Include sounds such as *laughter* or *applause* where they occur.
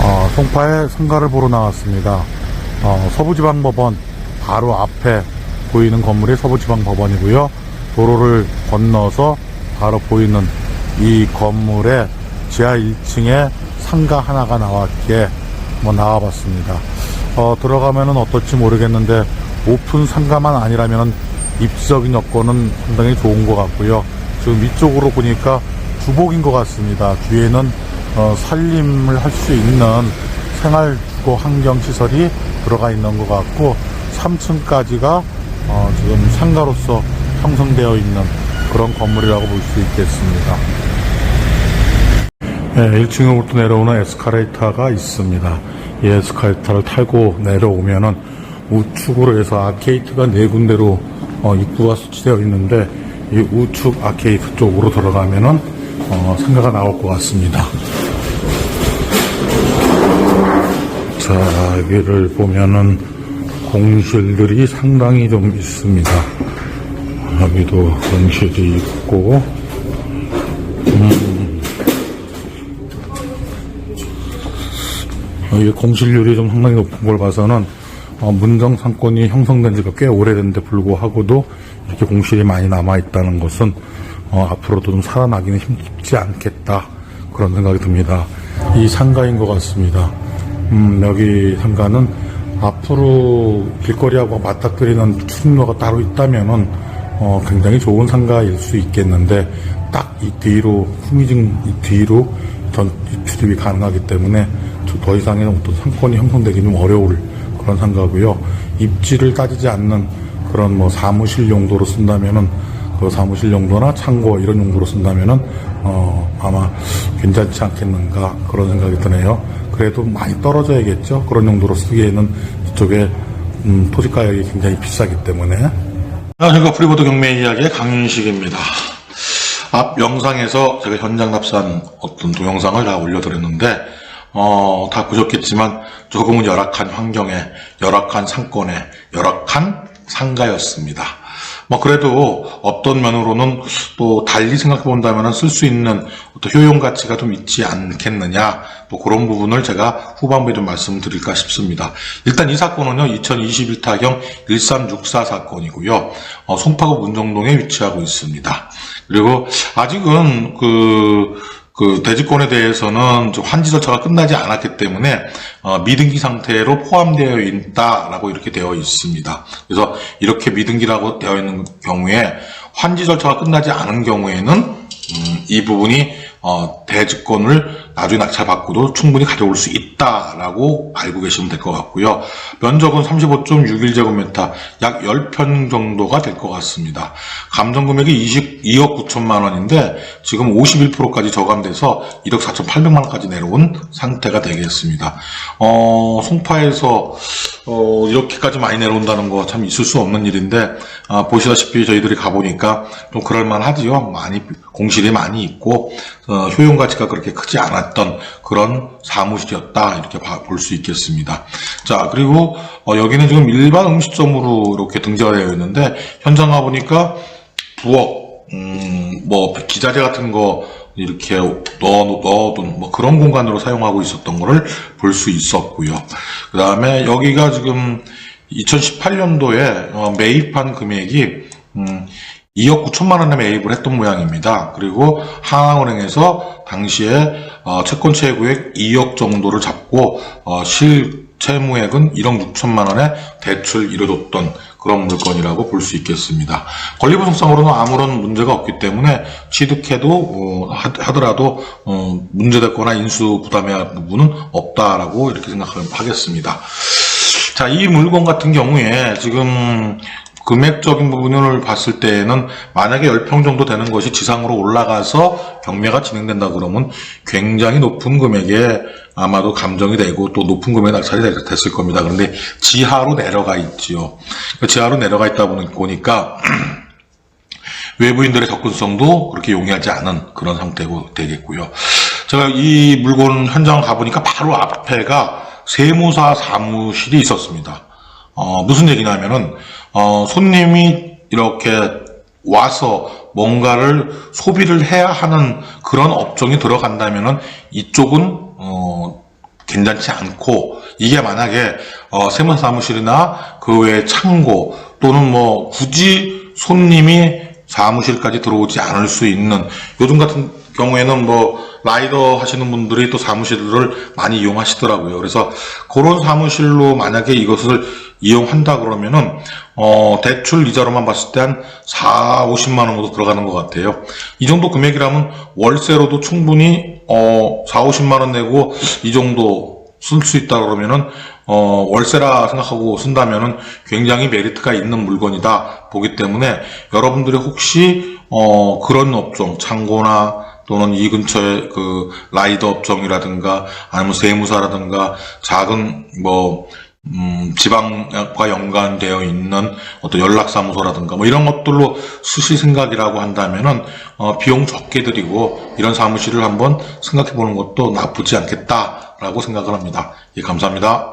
어, 송파에 성가를 보러 나왔습니다. 어, 서부지방법원 바로 앞에 보이는 건물이 서부지방법원이고요. 도로를 건너서 바로 보이는 이 건물에 지하 1층에 상가 하나가 나왔기에 뭐 나와봤습니다. 어, 들어가면은 어떨지 모르겠는데 오픈 상가만 아니라면 입지적인 여건은 상당히 좋은 것 같고요. 지금 위쪽으로 보니까 주복인 것 같습니다. 뒤에는 어, 살림을 할 수 있는 생활 주거 환경 시설이 들어가 있는 것 같고 3층까지가 어, 지금 상가로서 형성되어 있는 그런 건물이라고 볼 수 있겠습니다. 네, 1층으로부터 내려오는 에스카레이터가 있습니다. 이 에스카레이터를 타고 내려오면은 우측으로 해서 아케이트가 네 군데로 어, 입구가 수치되어 있는데 이 우측 아케이트 쪽으로 들어가면은 어, 상가가 나올 것 같습니다. 자, 여기를 보면은 공실들이 상당히 좀 있습니다. 여기도 공실이 있고, 어, 이 공실률이 좀 상당히 높은 걸 봐서는 어, 문정 상권이 형성된 지가 꽤 오래됐는데 불구하고도 이렇게 공실이 많이 남아 있다는 것은 어, 앞으로도 좀 살아나기는 힘들지 않겠다 그런 생각이 듭니다. 이 상가인 것 같습니다. 음, 여기 상가는 앞으로 길거리하고 맞닥뜨리는 출입로가 따로 있다면은 어, 굉장히 좋은 상가일 수 있겠는데 딱 이 뒤로 후미진 이 뒤로 전 출입이 가능하기 때문에 저더 이상의 어떤 상권이 형성되기 좀 어려울 그런 상가고요. 입지를 따지지 않는 그런 뭐 사무실 용도로 쓴다면은 그 사무실 용도나 창고 이런 용도로 쓴다면은 어 아마 괜찮지 않겠는가 그런 생각이 드네요. 그래도 많이 떨어져야겠죠. 그런 용도로 쓰기에는 이쪽에 음, 토지 가격이 굉장히 비싸기 때문에 안녕하십니까 프리보드 경매 이야기의 강윤식입니다. 앞 영상에서 제가 현장 납사한 어떤 동영상을 다 올려드렸는데 어, 다 보셨겠지만 조금은 열악한 환경에 열악한 상권에 열악한 상가였습니다. 뭐 그래도 어떤 면으로는 또 달리 생각해 본다면 쓸 수 있는 어떤 효용 가치가 좀 있지 않겠느냐 뭐 그런 부분을 제가 후반부에 좀 말씀드릴까 싶습니다. 일단 이 사건은요 2021 타경 1364 사건이고요 어, 송파구 문정동에 위치하고 있습니다. 그리고 아직은 그 그 대지권에 대해서는 좀 환지 절차가 끝나지 않았기 때문에 어, 미등기 상태로 포함되어 있다라고 이렇게 되어 있습니다. 그래서 이렇게 미등기라고 되어 있는 경우에 환지 절차가 끝나지 않은 경우에는 음, 이 부분이 어, 대지권을 나중에 낙찰 받고도 충분히 가져올 수 있다라고 알고 계시면 될 것 같고요. 면적은 35.61제곱미터, 약 10편 정도가 될 것 같습니다. 감정 금액이 22억 9천만 원인데 지금 51%까지 저감돼서 1억 4천8백만 원까지 내려온 상태가 되겠습니다. 어, 송파에서 어, 이렇게까지 많이 내려온다는 거 참 있을 수 없는 일인데 아, 보시다시피 저희들이 가보니까 좀 그럴만하지요. 많이 공실이 많이 있고 어, 효용 가치가 그렇게 크지 않 았던 그런 사무실이었다 이렇게 볼 수 있겠습니다. 자 그리고 어, 여기는 지금 일반 음식점으로 이렇게 등재가 되어 있는데 현장 가 보니까 부엌, 음, 뭐 기자재 같은 거 이렇게 넣어 넣어둔 뭐 그런 공간으로 사용하고 있었던 거를 볼 수 있었고요. 그 다음에 여기가 지금 2018년도에 매입한 금액이 음, 2억 9천만 원에 매입을 했던 모양입니다. 그리고 한화은행에서 당시에 어, 채권 채구액 2억 정도를 잡고 어, 실 채무액은 1억 6천만 원에 대출 이뤄줬던 그런 물건이라고 볼 수 있겠습니다. 권리분석상으로는 아무런 문제가 없기 때문에 취득해도 어, 하- 하더라도 어, 문제됐거나 인수 할 부분은 없다라고 이렇게 생각하겠습니다. 자, 이 물건 같은 경우에 지금 금액적인 부분을 봤을 때에는 만약에 10평 정도 되는 것이 지상으로 올라가서 경매가 진행된다 그러면 굉장히 높은 금액에 아마도 감정이 되고 또 높은 금액에 낙찰이 됐- 됐을 겁니다. 그런데 지하로 내려가 있지요. 그 지하로 내려가 있다 보니- 보니까 *clears throat* 외부인들의 접근성도 그렇게 용이하지 않은 그런 상태고 되겠고요. 제가 이 물건 현장 가보니까 바로 앞에가 세무사 사무실이 있었습니다. 어, 무슨 얘기냐면은 어, 손님이 이렇게 와서 뭔가를 소비를 해야 하는 그런 업종이 들어간다면은 이쪽은 어, 괜찮지 않고 이게 만약에 어, 세무 사무실이나 그 외에 창고 또는 뭐 굳이 손님이 사무실까지 들어오지 않을 수 있는 요즘 같은 경우에는 뭐 라이더 하시는 분들이 또 사무실을 많이 이용하시더라고요. 그래서 그런 사무실로 만약에 이것을 이용한다 그러면은 어 대출 이자로만 봤을 때 한 4, 50만 원 정도 들어가는 것 같아요. 이 정도 금액이라면 월세로도 충분히 어 4, 50만 원 내고 이 정도 쓸 수 있다 그러면은 어 월세라 생각하고 쓴다면은 굉장히 메리트가 있는 물건이다 보기 때문에 여러분들이 혹시 어 그런 업종 창고나 또는 이 근처에 그 라이더 업종이라든가 아니면 세무사라든가 작은 뭐 음, 지방과 연관되어 있는 어떤 연락사무소라든가 뭐 이런 것들로 쓰실 생각이라고 한다면은 어, 비용 적게 들이고 이런 사무실을 한번 생각해 보는 것도 나쁘지 않겠다라고 생각을 합니다. 예, 감사합니다.